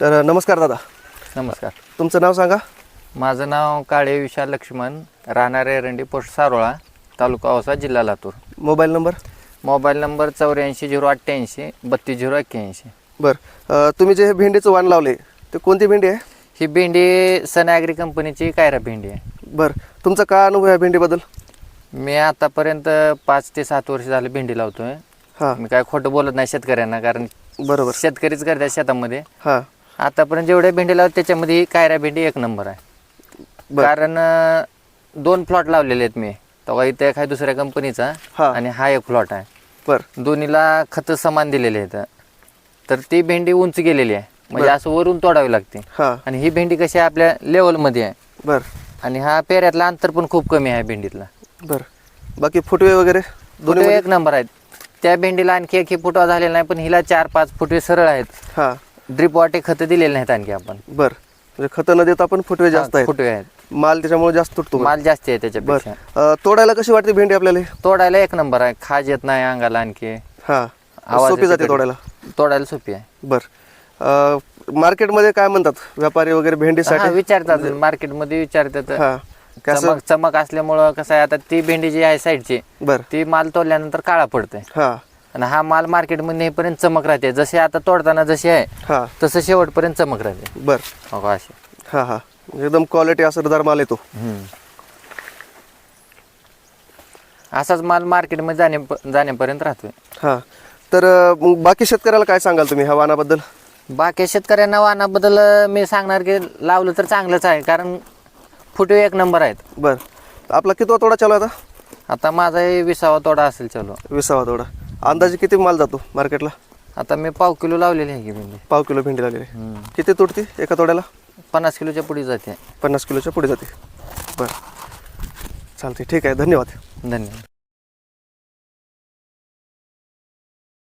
तर नमस्कार दादा. नमस्कार. तुमचं नाव सांगा? माझं नाव काळे विशाल लक्ष्मण राहणार एरंडी पोस्ट सारोळा तालुका औसा जिल्हा Latur. Mobile number? Mobile number चौऱ्याऐंशी झिरो अठ्ठ्याऐंशी बत्तीस झिरो एक्क्याऐंशी. बरं. तुम्ही जे हे भेंडीचं वाण लावले ते कोणती भेंडी आहे? ही भेंडी सन ॲग्री कंपनीची कायरा भेंडी आहे. बरं. तुमचा काय अनुभव आहे भेंडीबद्दल? मी आतापर्यंत पाच ते सात वर्ष झाले भेंडी लावतोय. हां. मी काय खोटं बोलत नाही शेतकऱ्यांना कारण बरोबर. शेतकरीच करतात शेतामध्ये. हां. आतापर्यंत जेवढ्या भेंडी लावत त्याच्यामध्ये कायरा भेंडी एक नंबर आहे. बरं. कारण अं, दोन प्लॉट लावलेले आहेत मी. तेव्हा इथे एक आहे दुसऱ्या कंपनीचा हा. आणि हा एक प्लॉट आहे. बरं. दोन्हीला खतं समान दिलेले आहेत. तर ती भेंडी उंच गेलेली आहे. म्हणजे असं वरून तोडावी लागते. हां. आणि ही भेंडी कशी आहे आपल्या लेवलमध्ये आहे. बरं. आणि हा पेऱ्यातला अंतर पण खूप कमी आहे भेंडीतला. बरं. बाकी फुटवे वगैरे? दोन्ही फुटवे एक नंबर आहेत. त्या भेंडीला आणखी एक फुटवा झालेला नाही पण हिला चार पाच फुटवे सरळ आहेत. हां. ड्रिप वाटे खतं दिलेले नाहीत आणखी आपण. बरं. म्हणजे खतं न देता पण फुटवे जास्त आहेत. फुटवे आहेत. माल त्याच्यामुळे जास्त तुटतो माल जास्त आहे त्याच्यापेक्षा. बरं. तोडायला कशी वाटते भेंडी आपल्याला? तोडायला एक नंबर आहे. खाज येत नाही अंगाला आणखी. हां. आवाज सोपी येते जाते. तोडायला? तोडायला सोपी आहे. बरं. मार्केटमध्ये काय म्हणतात? व्यापारी वगैरे हा, भेंडीसाठी विचारतात. मार्केटमध्ये विचारतात. हां. कसं? चमक चमक असल्यामुळं कसं आहे आता ती भेंडी जी आहे साईडची बरं. ती माल तोडल्यानंतर काळा पडतोय. हां. आणि हा माल मार्केटमध्ये नेईपर्यंत चमक राहते. जसे आता तोडताना जशी आहे हां. तसं शेवटपर्यंत चमक राहते. बरं. हो का अशी? हां हां. एकदम क्वालिटी असरदार माल येतो. असाच माल मार्केटमध्ये जाणे जाण्यापर्यंत राहतोय. हां. तर अं, मग बाकी शेतकऱ्याला काय सांगाल तुम्ही ह्या वाहनाबद्दल? बाकी शेतकऱ्यांना वाहनाबद्दल मी सांगणार की लावलं तर चांगलंच आहे कारण फुटवे एक नंबर आहेत. बरं. आपला कितवा तोडा चालू आहे आता? आता माझा हे विसावा तोडा असेल चलो. विसावा तोडा. अंदाजे किती माल जातो मार्केटला? आता मी पाव किलो लावलेली आहे की भेंडी. पाव किलो भेंडी हम्म. किती तुटती एका तोड्याला? पन्नास किलोच्या पुढे जाते. पन्नास किलोच्या पुढे जाते. बरं. चालते ठीक आहे. धन्यवाद. धन्यवाद.